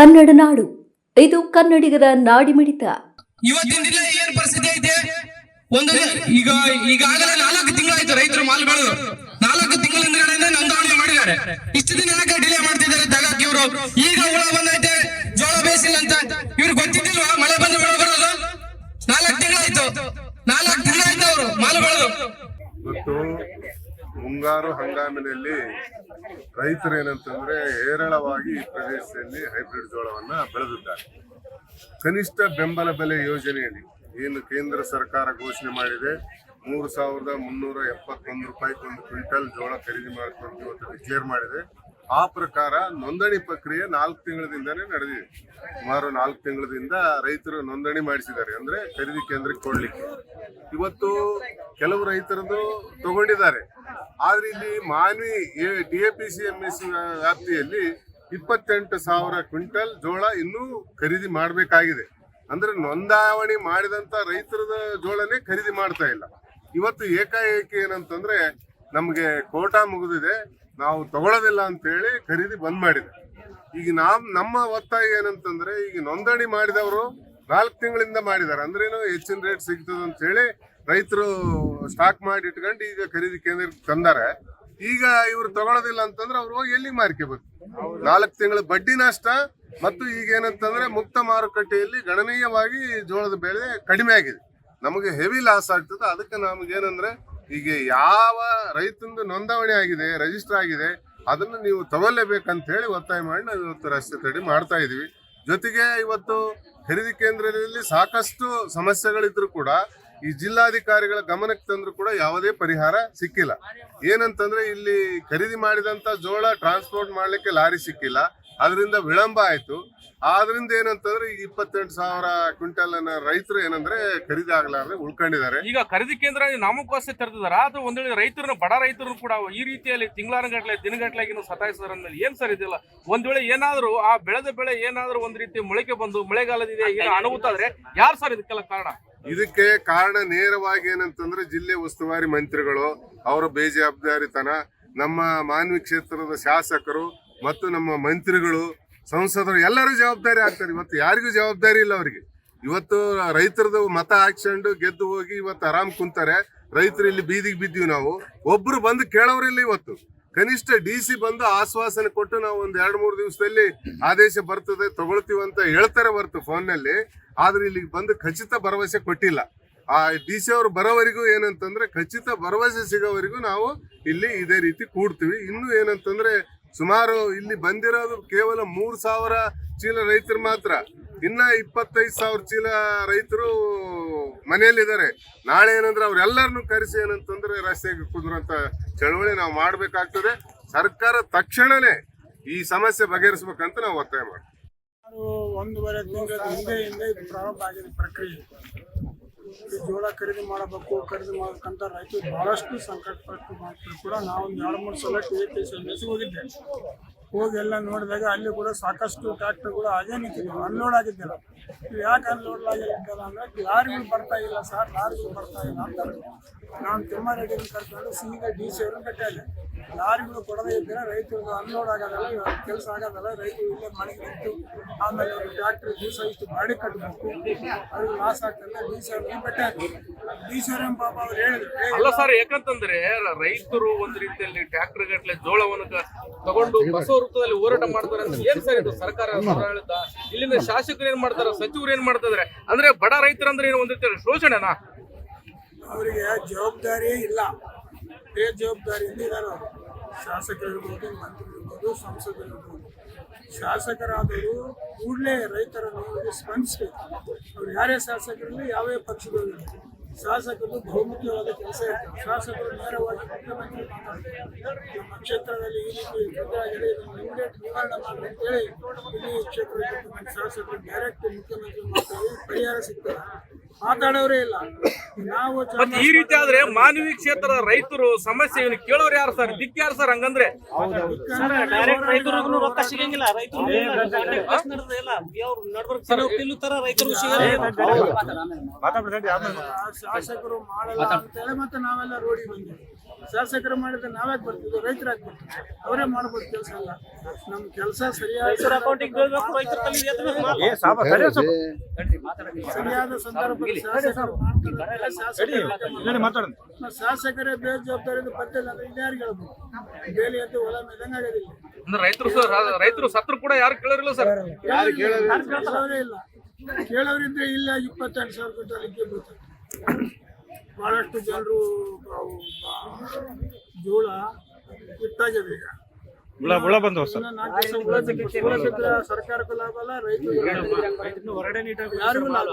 ಕನ್ನಡ ನಾಡು. ಇದು ಕನ್ನಡಿಗರ ನಾಡಿಮಿಡಿತ. ಇವತ್ತಿನ ದಿನ ಏನ್ ಪರಿಸ್ಥಿತಿ ಐತೆ? ಒಂದು ಈಗ, ಈಗಾಗಲೇ ನಾಲ್ಕು ತಿಂಗಳಾಯ್ತು ರೈತರು ಮಾಲ್ ಬೆಳೆದು. ನಾಲ್ಕು ತಿಂಗಳ ಹಿಂದ್ಗಡೆಯಿಂದ ನೋಂದಣಿ ಮಾಡಿದ್ದಾರೆ. ಇಷ್ಟು ದಿನ ಡಿಲೇ ಮಾಡ್ತಿದ್ದಾರೆ ತಗಾಕಿ ಇವರು? ಈಗ ಹುಳ ಬಂದೈತೆ ಜೋಳ ಬೇಸಿಲ್ಲ ಅಂತ ಇವ್ರು ಗೊತ್ತಿದ್ದಿಲ್ವಾ ಮಳೆ ಬಂದು ಬೆಳೆ ಬರೋದು ನಾಲ್ಕು ತಿಂಗಳಾಯ್ತು ನಾಲ್ಕು ತಿಂಗಳಾಯ್ತು ಅವರು ಮಾಲ್ ಬೆಳೆದು ಮತ್ತು ಮುಂಗಾರು ಹಂಗಾಮಿನಲ್ಲಿ ರೈತರು ಏನಂತಂದ್ರೆ ಹೇರಳವಾಗಿ ಈ ಪ್ರದೇಶದಲ್ಲಿ ಹೈಬ್ರಿಡ್ ಜೋಳವನ್ನ ಬೆಳೆದಿದ್ದಾರೆ. ಕನಿಷ್ಠ ಬೆಂಬಲ ಬೆಲೆ ಯೋಜನೆಯಲ್ಲಿ ಏನು ಕೇಂದ್ರ ಸರ್ಕಾರ ಘೋಷಣೆ ಮಾಡಿದೆ, ಮೂರು ಸಾವಿರದ ಮುನ್ನೂರ ಎಪ್ಪತ್ತೊಂದು ರೂಪಾಯಿ ಒಂದು ಕ್ವಿಂಟಲ್ ಜೋಳ ಖರೀದಿ ಮಾಡ್ಕೊಂಡು ಇವತ್ತು ಡಿಕ್ಲೇರ್ ಮಾಡಿದೆ. ಆ ಪ್ರಕಾರ ನೋಂದಣಿ ಪ್ರಕ್ರಿಯೆ ನಾಲ್ಕು ತಿಂಗಳಿಂದನೇ ನಡೆದಿದೆ. ಸುಮಾರು ನಾಲ್ಕು ತಿಂಗಳಿಂದ ರೈತರು ನೋಂದಣಿ ಮಾಡಿಸಿದ್ದಾರೆ. ಅಂದ್ರೆ ಖರೀದಿ ಕೇಂದ್ರಕ್ಕೆ ಕೊಡ್ಲಿಕ್ಕೆ. ಇವತ್ತು ಕೆಲವು ರೈತರದ್ದು ತಗೊಂಡಿದ್ದಾರೆ. ಆದ್ರೆ ಇಲ್ಲಿ Manvi D A P C M S ವ್ಯಾಪ್ತಿಯಲ್ಲಿ ಇಪ್ಪತ್ತೆಂಟು ಸಾವಿರ ಕ್ವಿಂಟಲ್ ಜೋಳ ಇನ್ನೂ ಖರೀದಿ ಮಾಡಬೇಕಾಗಿದೆ. ಅಂದ್ರೆ ನೋಂದಾವಣಿ ಮಾಡಿದಂತ ರೈತರದ ಜೋಳನೇ ಖರೀದಿ ಮಾಡ್ತಾ ಇಲ್ಲ. ಇವತ್ತು ಏಕಾಏಕಿ ಏನಂತಂದ್ರೆ ನಮಗೆ ಕೋಟಾ ಮುಗಿದಿದೆ. ನಾವು ತಗೊಳ್ಳೋದಿಲ್ಲ ಅಂತ ಹೇಳಿ ಖರೀದಿ ಬಂದ್ ಮಾಡಿದೆ. ಈಗ ನಾವ್ ನಮ್ಮ ಒತ್ತಾಯ ಏನಂತಂದ್ರೆ, ಈಗ ನೋಂದಣಿ ಮಾಡಿದವರು ನಾಲ್ಕು ತಿಂಗಳಿಂದ ಮಾಡಿದ್ದಾರೆ ಅಂದ್ರೇನು ಹೆಚ್ಚಿನ ರೇಟ್ ಸಿಗ್ತದೆ ಅಂತ ಹೇಳಿ ರೈತರು ಸ್ಟಾಕ್ ಮಾಡಿ ಇಟ್ಕೊಂಡು ಈಗ ಖರೀದಿ ಕೇಂದ್ರಕ್ಕೆ ತಂದಾರೆ. ಈಗ ಇವ್ರು ತಗೊಳ್ಳೋದಿಲ್ಲ ಅಂತಂದ್ರೆ ಅವ್ರು ಹೋಗಿ ಎಲ್ಲಿ ಮಾರ್ಕೋಬೇಕು ನಾಲ್ಕು ತಿಂಗಳ ಬಡ್ಡಿ ನಷ್ಟ ಮತ್ತು ಈಗ ಏನಂತಂದ್ರೆ ಮುಕ್ತ ಮಾರುಕಟ್ಟೆಯಲ್ಲಿ ಗಣನೀಯವಾಗಿ ಜೋಳದ ಬೆಲೆ ಕಡಿಮೆ ಆಗಿದೆ. ನಮಗೆ ಹೆವಿ ಲಾಸ್ ಆಗ್ತದೆ. ಅದಕ್ಕೆ ನಮ್ಗೆ ಈಗ ಯಾವ ರೈತಂದು ನೋಂದಾವಣಿ ಆಗಿದೆ ರಿಜಿಸ್ಟರ್ ಆಗಿದೆ, ಅದನ್ನು ನೀವು ತಗೊಳ್ಳೇಬೇಕಂತ ಹೇಳಿ ಒತ್ತಾಯ ಮಾಡಿ ನಾವು ಇವತ್ತು ರಸ್ತೆ ತಡೆ ಮಾಡ್ತಾ ಇದೀವಿ ಜೊತೆಗೆ ಇವತ್ತು ಖರೀದಿ ಕೇಂದ್ರದಲ್ಲಿ ಸಾಕಷ್ಟು ಸಮಸ್ಯೆಗಳಿದ್ರು ಕೂಡ ಈ ಜಿಲ್ಲಾಧಿಕಾರಿಗಳ ಗಮನಕ್ಕೆ ತಂದ್ರು ಕೂಡ ಯಾವುದೇ ಪರಿಹಾರ ಸಿಕ್ಕಿಲ್ಲ. ಏನಂತಂದ್ರೆ ಇಲ್ಲಿ ಖರೀದಿ ಮಾಡಿದಂತ ಜೋಳ ಟ್ರಾನ್ಸ್ಪೋರ್ಟ್ ಮಾಡ್ಲಿಕ್ಕೆ ಲಾರಿ ಸಿಕ್ಕಿಲ್ಲ. ಅದರಿಂದ ವಿಳಂಬ ಆಯ್ತು. ಆದ್ರಿಂದ ಏನಂತಂದ್ರೆ ಈಗ ಇಪ್ಪತ್ತೆಂಟು ಸಾವಿರ ಕ್ವಿಂಟಲ್ ರೈತರು ಏನಂದ್ರೆ ಖರೀದಿ ಆಗ್ಲಾರ್ದೆ ಉಳ್ಕೊಂಡಿದ್ದಾರೆ. ಈಗ ಖರೀದಿ ಕೇಂದ್ರ ನಾಮಕೋಸ್ತೆ ತೆರೆದಿದಾರ ಅಥವಾ ಒಂದ್ ವೇಳೆ ರೈತರನ್ನ ಬಡ ರೈತರು ಕೂಡ ಈ ರೀತಿಯಲ್ಲಿ ತಿಂಗಳಾನುಗಟ್ಲೆ ದಿನಗಟ್ಲೆಗಿನ ಸತಾಯಿಸಿದಾರೆ ಅಂದ್ಮೇಲೆ ಏನ್ ಸರ್ ಇದಿಲ್ಲ. ಒಂದ್ ವೇಳೆ ಏನಾದ್ರು ಆ ಬೆಳೆದ ಬೆಳೆ ಏನಾದ್ರು ಒಂದ್ ರೀತಿ ಮೊಳಕೆ ಬಂದು ಮಳೆಗಾಲದಿದೆ ಈಗ ಅನುಭೂತ ಆದ್ರೆ ಯಾರು ಸರ್ ಇದಕ್ಕೆಲ್ಲ ಕಾರಣ? ಇದಕ್ಕೆ ಕಾರಣ ನೇರವಾಗಿ ಏನಂತಂದ್ರೆ ಜಿಲ್ಲೆ ಉಸ್ತುವಾರಿ ಮಂತ್ರಿಗಳು ಅವರ ಬೇಜವಾಬ್ದಾರಿತನ. ನಮ್ಮ ಮಾನ್ವಿ ಕ್ಷೇತ್ರದ ಶಾಸಕರು ಮತ್ತು ನಮ್ಮ ಮಂತ್ರಿಗಳು ಸಂಸದರು ಎಲ್ಲರೂ ಜವಾಬ್ದಾರಿ ಆಗ್ತಾರೆ. ಇವತ್ತು ಯಾರಿಗೂ ಜವಾಬ್ದಾರಿ ಇಲ್ಲ ಅವರಿಗೆ. ಇವತ್ತು ರೈತರದು ಮತ ಹಾಕ್ಸ್ಕೊಂಡು ಗೆದ್ದು ಹೋಗಿ ಇವತ್ತು ಆರಾಮ್ ಕುಂತಾರೆ. ರೈತರು ಇಲ್ಲಿ ಬೀದಿಗೆ ಬಿದ್ದೀವಿ ನಾವು. ಒಬ್ರು ಬಂದು ಕೇಳೋರಿಲ್ಲ ಇವತ್ತು. ಕನಿಷ್ಠ ಡಿ ಸಿ ಬಂದು ಆಶ್ವಾಸನೆ ಕೊಟ್ಟು ನಾವು ಒಂದ್ ಎರಡು ಮೂರು ದಿವಸದಲ್ಲಿ ಆದೇಶ ಬರ್ತದೆ, ತಗೊಳ್ತೀವಿ ಅಂತ ಹೇಳ್ತಾರೆ ಹೊರ್ತು ಫೋನ್ನಲ್ಲಿ. ಆದ್ರೆ ಇಲ್ಲಿಗೆ ಬಂದು ಖಚಿತ ಭರವಸೆ ಕೊಟ್ಟಿಲ್ಲ. ಆ ಡಿ ಸಿ ಅವರು ಬರೋವರೆಗೂ ಏನಂತಂದ್ರೆ ಖಚಿತ ಭರವಸೆ ಸಿಗೋವರೆಗೂ ನಾವು ಇಲ್ಲಿ ಇದೇ ರೀತಿ ಕೂಡ್ತೀವಿ. ಇನ್ನು ಏನಂತಂದ್ರೆ ಸುಮಾರು ಇಲ್ಲಿ ಬಂದಿರೋದು ಕೇವಲ ಮೂರು ಸಾವಿರ ಚೀಲ ರೈತರು ಮಾತ್ರ. ಇನ್ನ ಇಪ್ಪತ್ತೈದು ಸಾವಿರ ಚೀಲ ರೈತರು ಮನೆಯಲ್ಲಿದ್ದಾರೆ. ನಾಳೆ ಏನಂದ್ರೆ ಅವ್ರೆಲ್ಲರನ್ನು ಕರೆಸಿ ಏನಂತಂದ್ರೆ ರಸ್ತೆಗೆ ಕುದುರಂತ ಚಳವಳಿ ನಾವು ಮಾಡಬೇಕಾಗ್ತದೆ. ಸರ್ಕಾರ ತಕ್ಷಣನೇ ಈ ಸಮಸ್ಯೆ ಬಗೆಹರಿಸಬೇಕಂತ ನಾವು ಒತ್ತಾಯ ಮಾಡ್ತೀವಿ. ಒಂದೂವರೆ ತಿಂಗಳ ಹಿಂದೆ ಹಿಂದೆ ಪ್ರಾರಂಭ ಆಗಿದೆ ಪ್ರಕ್ರಿಯೆ. ಜೋಳ ಖರೀದಿ ಮಾಡಬೇಕು, ಖರೀದಿ ಮಾಡಬೇಕಂತ ರೈತರು ಬಹಳಷ್ಟು ಸಂಕಟಪಟ್ಟು ಮಾಡ್ತಾರೆ ಕೂಡ ನಾವು ಎರಡು, ಮೂರು ಸಲ ಟಿ ಎ ಪಿ ಸಿ ಹೋಗಿದ್ದೆ. ಹೋಗಿ ಎಲ್ಲ ನೋಡಿದಾಗ ಅಲ್ಲಿ ಕೂಡ ಸಾಕಷ್ಟು ಟ್ರ್ಯಾಕ್ಟರ್ಗಳು ಹಾಗೆ ನಿಂತಿದ್ದವು ಅನ್ಲೋಡ್ ಆಗಿದ್ದಿಲ್ಲ. ಯಾಕೆ ಅನ್ಲೋಡ್ ಆಗಿರ್ತಾರ ಅಂದ್ರೆ ಯಾರಿಗೂ ಬರ್ತಾ ಇಲ್ಲ ಸರ್ ಯಾರಿಗೂ ಬರ್ತಾ ಇಲ್ಲ ಅಂತಾರೆ ನಾನು ತಿಮ್ಮಾರೆಡ್ಡಿನ ಕರ್ಕೊಂಡು ಸೀದಾ ಡಿ ಸಿ ಅವ್ರನ್ನ ಕಟ್ಟಿದೆ ಲಾರಿಗಳು ಕೊಡದೇ ಇದ್ದರೆ ರೈತರು ಅನ್ಲೋಡ್ ಆಗೋದಲ್ಲ ಕೆಲಸ ಆಗೋದಲ್ಲ ರೈತರು ಇಲ್ಲೇ ಮನೆಗೆ ನಿಂತು ಆಮೇಲೆ ಅವರು ಟ್ರ್ಯಾಕ್ಟರ್ ದಿವಸ ಇಷ್ಟು ಬಾಡಿ ಕಟ್ಟಬೇಕು ಅವ್ರಿಗೆ ಲಾಸ್ ಆಗ್ತದೆ ಡಿ ಸಿ ಅವ್ರಿಗೆ ಬೆಟ್ಟ ಡಿ ಸಿ ಅವ್ರೇನು ಪಾಪ ಅವ್ರು ಹೇಳಿದ್ರು? ಅಲ್ಲ ಸರ್ ಯಾಕಂತಂದ್ರೆ ರೈತರು ಒಂದ್ ರೀತಿಯಲ್ಲಿ ಟ್ರ್ಯಾಕ್ಟರ್ ಗಟ್ಟಲೆ ಜೋಳವನ್ನು ತಗೊಂಡು ಬಸವ ವೃತ್ತದಲ್ಲಿ ಹೋರಾಟ ಮಾಡ್ತಾರೆ ಅಂತ ಏನ್ ಸರ್ ಇದು ಸರ್ಕಾರ ಇಲ್ಲಿಂದ ಶಾಸಕರು ಏನ್ ಮಾಡ್ತಾರೆ? ಸಚಿವರು ಏನ್ ಮಾಡ್ತಿದಾರೆ? ಅಂದ್ರೆ ಬಡ ರೈತರಂದ್ರೆ ಏನು ಒಂದ್ ರೀತಿಯಲ್ಲಿ ಶೋಷಣೆನಾ? ಅವರಿಗೆ ಜವಾಬ್ದಾರಿ ಇಲ್ಲ ಬೇಜವಾಬ್ದಾರಿಯಿಂದ ಇದ್ದಾರೆ ಶಾಸಕರಿರ್ಬೋದು ಸಂಸದರು ಸಂಸದರಿರ್ಬೋದು ಶಾಸಕರಾದರೂ ಕೂಡಲೇ ರೈತರನ್ನು ಅವರಿಗೆ ಸ್ಪಂದಿಸಬೇಕು. ಅವ್ರು ಯಾರೇ ಶಾಸಕರಲ್ಲಿ ಯಾವೇ ಪಕ್ಷದವರು ಶಾಸಕರು ಬಹುಮುಖ್ಯವಾದ ಕೆಲಸ. ಇರ್ತದೆ ಶಾಸಕರು ನೇರವಾಗಿ ಮುಖ್ಯಮಂತ್ರಿ ನಮ್ಮ ಕ್ಷೇತ್ರದಲ್ಲಿ ಈ ರೀತಿ ತೊಂದರೆ ಆಗಿದೆ ಇದನ್ನು ಇಮಿಡಿಯೇಟ್ ನಿವಾರಣೆ ಮಾಡಿ ಅಂತೇಳಿ ಇಲ್ಲಿ ಕ್ಷೇತ್ರದ ಶಾಸಕರು ಡೈರೆಕ್ಟ್ ಮುಖ್ಯಮಂತ್ರಿ ಪರಿಹಾರ ಸಿಗ್ತದೆ? ಮಾತಾಡೋರೇ ಇಲ್ಲ. ನಾವು ಮತ್ತೆ ಈ ರೀತಿ ಆದ್ರೆ ಮಾನವೀಯ ಕ್ಷೇತ್ರದ ರೈತರು ಸಮಸ್ಯೆ ಇವ್ನು ಕೇಳೋರು ಯಾರು ಸರ್? ದಿಕ್ಕ ಯಾರು ಸರ್ ಹಂಗಂದ್ರೆ? ಡೈರೆಕ್ಟ್ ರೈತರಿಗೂ ರೊಕ್ಕ ಸಿಗಂಗಿಲ್ಲ. ರೈತರು ನಡ್ಬರ್ಕ್ ತರ ರೈತರು ಶಾಸಕರು ಮಾಡಲ್ಲ ಅಂತೇಳಿ ಮತ್ತೆ ನಾವೆಲ್ಲ ರೋಡಿ ಬಂದ್ವಿ. ಶಾಸಕರು ಮಾಡಿದ್ರೆ ನಾವ್ಯಾಕೆ ಬರ್ತಿದ್ವಿ ರೈತರಾಗಿ ಬರ್ತೀವಿ. ಅವರೇ ಮಾಡ್ಬೋದು ಕೆಲಸ ಎಲ್ಲ ನಮ್ ಕೆಲಸ ಸರಿಯಾದ. ಸರಿಯಾದ ಸಂದರ್ಭದಲ್ಲಿ ಶಾಸಕರು ಪಟ್ಟಿಲ್ಲ ಅಂದ್ರೆ ಬೇಲಿ ಅಂತ ಹೊಲ ಮೇದಂಗ ಆಗೋದಿಲ್ಲ. ಅಂದ್ರೆ ರೈತರು ಸರ್ ರೈತರು ಸತ್ರು ಕೂಡ ಯಾರು ಕೇಳೋರಿಲ್ಲ ಸರ್? ಯಾರು ಕೇಳೋರೇ ಇಲ್ಲ. ಕೇಳೋರಿದ್ರೆ ಇಲ್ಲ ಇಪ್ಪತ್ತೆಂಟು ಸಾವಿರ ಕೊಟ್ಟು ಅಲ್ಲಿಗೆ ಬೀಳ್ತಾರೆ ಬಹಳಷ್ಟು ಜನರು ಜೋಳ ಇಟ್ಟಾಗಬೇಕು ಈಗ. ಹುಳ ಸರ್ಕಾರಕ್ಕೂ ಲಾಭ ಅಲ್ಲ. ಯಾರಿಗೂ ಲಾಭ.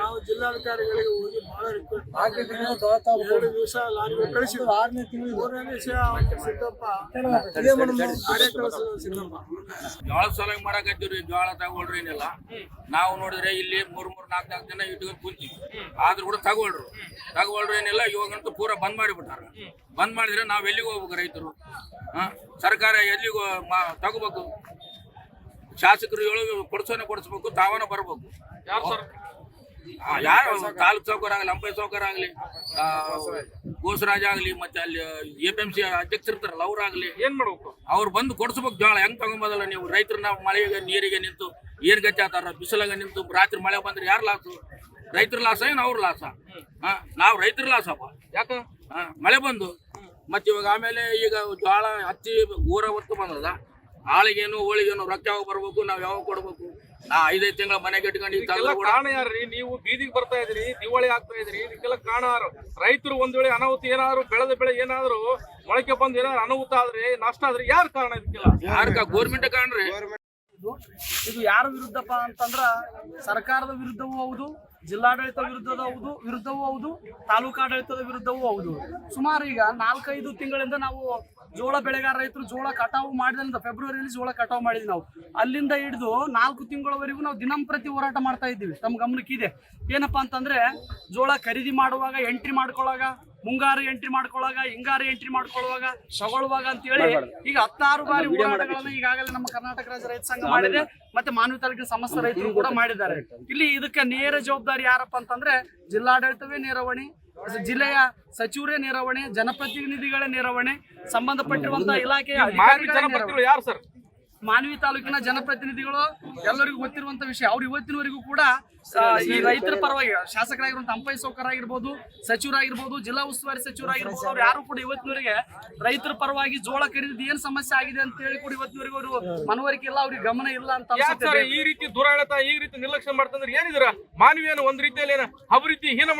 ನಾವು ಜಿಲ್ಲಾಧಿಕಾರಿಗಳಿಗೆ ಹೋಗಿ ಬಹಳ ರಿಕ್ವೆಸ್ಟ್ ಎರಡು ದಿವಸ ಲಾರಿ ಕಳಿಸಿದ್ವಿ ಆರನೇ ತಿಂಗಳು. ಮೂರನೇ ದಿವಸ ಸಿದ್ದಪ್ಪ. ಆಡೇ ಕಳಿಸಿದ ಸಿದ್ದಪ್ಪ. ಜೋಳ ಸಲಹೆ ಮಾಡಕತ್ತೀವ್ರಿ ಜೋಳ ತಗೊಳ್ರಿ ಏನಿಲ್ಲ. ನಾವು ನೋಡಿದ್ರೆ ಇಲ್ಲಿ ಮೂರ್ ಮೂರ್ ನಾಲ್ಕು ನಾಲ್ಕು ಜನ ಇಟ್ಕೊಂಡು ಕುಂತೀವಿ ಆದ್ರೂ ಕೂಡ ತಗೊಳ್ರು. ತಗೊಳ್ರು ಏನಿಲ್ಲ ಇವಾಗಂತೂ ಪೂರ ಬಂದ್ ಮಾಡಿಬಿಟ್ಟಾರ. ಬಂದ್ ಮಾಡಿದ್ರೆ ನಾವ್ ಎಲ್ಲಿಗೆ ಹೋಗ್ಬೇಕು ರೈತರು? ಸರ್ಕಾರ ಎಲ್ಲಿಗೂ ಮಾ- ತಗೋಬೇಕು. ಶಾಸಕರು ಹೇಳೋ ಕೊಡ್ಸೋನೆ ಕೊಡಿಸ್ಬೇಕು ತಾವನ ಬರ್ಬೇಕು. ಯಾರು ತಾಲೂಕ್ ಸೌಕರ್ ಆಗಲಿ ಅಂಪೈ ಸೌಕರ್ ಆಗಲಿ ಗೋಸರಾಜ್ ಆಗಲಿ ಮತ್ತೆ ಅಲ್ಲಿ ಎ ಪಿ ಎಂ ಸಿ ಅಧ್ಯಕ್ಷರಿರ್ತಾರಲ್ಲ ಅವ್ರಾಗ್ಲಿ ಏನ್ ಮಾಡ್ಬೇಕು? ಅವ್ರು ಬಂದು ಕೊಡ್ಸ್ಬೇಕು ಜೋಳ. ಹೆಂಗ್ ತಗೊಂಬೋದಲ್ಲ ನೀವು? ರೈತರನ್ನ ಮಳೆಗೆ ನೀರಿಗೆ ನಿಂತು ಏನ್ ಗತಿ ಆತಾರ ಬಿಸಿಲಾಗ ನಿಂತು ರಾತ್ರಿ ಮಳೆ ಬಂದ್ರೆ ಯಾರು ಲಾಸು? ರೈತರ ಲಾಸ ಏನು ಅವ್ರ ಲಾಸ? ಹಾ? ನಾವು ರೈತರ ಲಾಸಪ್ಪ. ಯಾಕ? ಹಾ ಮಳೆ ಬಂದು. ಮತ್ತೆ ಇವಾಗ ಆಮೇಲೆ ಈಗ ಜೋಳ ಹತ್ತಿ ಊರ ಹೊತ್ತು ಬಂದದ. ಆಳಿಗೇನು ಹೋಳಿಗೇನು ರೊಕ್ಕ ಯಾವಾಗ ಬರ್ಬೇಕು ನಾವ್ ಯಾವಾಗ ಕೊಡ್ಬೇಕು? ನಾ ಐದೈದು ತಿಂಗಳ ಮನೆಗೆ ಇಟ್ಕೊಂಡು ಇದಕ್ಕೆಲ್ಲ ಕಾರಣ ಯಾರ್ರಿ? ನೀವು ಬೀದಿಗೆ ಬರ್ತಾ ಇದ್ರಿ ದಿವಾಳಿ ಆಗ್ತಾ ಇದ್ರಿ ಇದಕ್ಕೆಲ್ಲ ಕಾರಣ ಯಾರು? ರೈತರು ಒಂದ್ ವೇಳೆ ಅನಾಹುತ ಏನಾದ್ರು ಬೆಳೆದ ಬೆಳೆ ಏನಾದ್ರು ಮೊಳಕೆ ಬಂದ್ ಏನಾದ್ರು ಅನಾಹುತ ಆದ್ರೆ ನಷ್ಟ ಆದ್ರೆ ಯಾರು ಕಾರಣ ಇದಕ್ಕೆಲ್ಲ? ಯಾರ್ಕ? ಗೋರ್ಮೆಂಟ್ ಕಾಣ್ರಿ. ಇದು ಯಾರ ವಿರುದ್ಧಪ್ಪ ಅಂತಂದ್ರ ಸರ್ಕಾರದ ವಿರುದ್ಧವೂ ಹೌದು ಜಿಲ್ಲಾಡಳಿತ ವಿರುದ್ಧದ ಹೌದು, ವಿರುದ್ಧವೂ ಹೌದು ತಾಲೂಕಾಡಳಿತದ ವಿರುದ್ಧವೂ ಹೌದು. ಸುಮಾರು ಈಗ ನಾಲ್ಕೈದು ತಿಂಗಳಿಂದ ನಾವು ಜೋಳ ಬೆಳೆಗಾರ ರೈತರು ಜೋಳ ಕಟಾವು ಮಾಡಿದ ಫೆಬ್ರವರಿಯಲ್ಲಿ ಜೋಳ ಕಟಾವು ಮಾಡಿದ್ವಿ ನಾವು. ಅಲ್ಲಿಂದ ಹಿಡಿದು ನಾಲ್ಕು ತಿಂಗಳವರೆಗೂ ನಾವು ದಿನಂಪ್ರತಿ ಹೋರಾಟ ಮಾಡ್ತಾ ಇದ್ದೀವಿ. ತಮ್ಮ ಗಮನಕ್ಕಿದೆ. ಏನಪ್ಪಾ ಅಂತಂದ್ರೆ, ಜೋಳ ಖರೀದಿ ಮಾಡುವಾಗ ಎಂಟ್ರಿ ಮಾಡ್ಕೊಳ್ಳಾಗ ಮುಂಗಾರು ಎಂಟ್ರಿ ಮಾಡ್ಕೊಳ್ಳುವಾಗ ಹಿಂಗಾರು ಎಂಟ್ರಿ ಮಾಡ್ಕೊಳ್ಳುವಾಗ ಸಗೊಳ್ಳುವಾಗ ಅಂತ ಹೇಳಿ ಈಗ ಹತ್ತಾರು ಬಾರಿ ಹೋರಾಟಗಳನ್ನ ಈಗಾಗಲೇ ನಮ್ಮ ಕರ್ನಾಟಕ ರಾಜ್ಯ ರೈತ ಸಂಘ ಮಾಡಿದೆ ಮತ್ತೆ ಮಾನವ ತಾಲೂಕಿನ ಸಮಸ್ತ ರೈತರು ಕೂಡ ಮಾಡಿದ್ದಾರೆ. ಇಲ್ಲಿ ಇದಕ್ಕೆ ನೇರ ಜವಾಬ್ದಾರಿ ಯಾರಪ್ಪ ಅಂತಂದ್ರೆ ಜಿಲ್ಲಾಡಳಿತವೇ ನೇರವಣೆ ಜಿಲ್ಲೆಯ ಸಚಿವರೇ ನೇರವಣೆ ಜನಪ್ರತಿನಿಧಿಗಳೇ ನೇರವಣೆ ಸಂಬಂಧಪಟ್ಟಿರುವಂತಹ ಇಲಾಖೆಯ. ಯಾರು ಸರ್? ಮಾನವಿ ತಾಲೂಕಿನ ಜನಪ್ರತಿನಿಧಿಗಳು ಎಲ್ಲರಿಗೂ ಗೊತ್ತಿರುವಂತ ವಿಷಯ. ಅವ್ರು ಇವತ್ತಿನವರೆಗೂ ಕೂಡ ಈ ರೈತರ ಪರವಾಗಿ ಶಾಸಕರಾಗಿರುವಂತ ಅಂಪೈ ಸೌಕರ್ ಆಗಿರ್ಬೋದು ಸಚಿವರಾಗಿರ್ಬೋದು ಜಿಲ್ಲಾ ಉಸ್ತುವಾರಿ ಸಚಿವರಾಗಿರ್ಬೋದು ಅವ್ರು ಯಾರು ಕೂಡ ಇವತ್ತಿನವರೆಗೆ ರೈತರ ಪರವಾಗಿ ಜೋಳ ಖರೀದಿ ಏನ್ ಸಮಸ್ಯೆ ಆಗಿದೆ ಅಂತ ಹೇಳಿ ಕೂಡ ಇವತ್ತಿನವರೆಗೂ ಅವರು ಮನವರಿಕೆ ಇಲ್ಲ ಅವ್ರಿಗೆ ಗಮನ ಇಲ್ಲ ಅಂತ ಈ ರೀತಿ ದುರಾಡಳಿತ ಈ ರೀತಿ ನಿರ್ಲಕ್ಷ್ಯ ಮಾಡ್ತಂದ್ರೆ ಏನಿದ್ರ? ಮಾನವೀಯನ ಒಂದ್ ರೀತಿಯಲ್ಲಿ ಏನ ಅಭಿವೃದ್ಧಿ ಹೀನ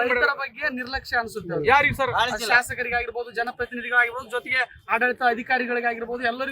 ರೈತರ ಬಗ್ಗೆ- ನಿರ್ಲಕ್ಷ್ಯ ಅನ್ಸುತ್ತೆ. ಯಾರಿಗೆ ಸರ್? ಶಾಸಕರಿಗಾಗಿರ್ಬೋದು ಜನಪ್ರತಿನಿಧಿಗಳಾಗಿರ್ಬೋದು ಜೊತೆಗೆ ಆಡಳಿತ ಅಧಿಕಾರಿಗಳಿಗಾಗಿರ್ಬೋದು ಎಲ್ಲರಿಗೂ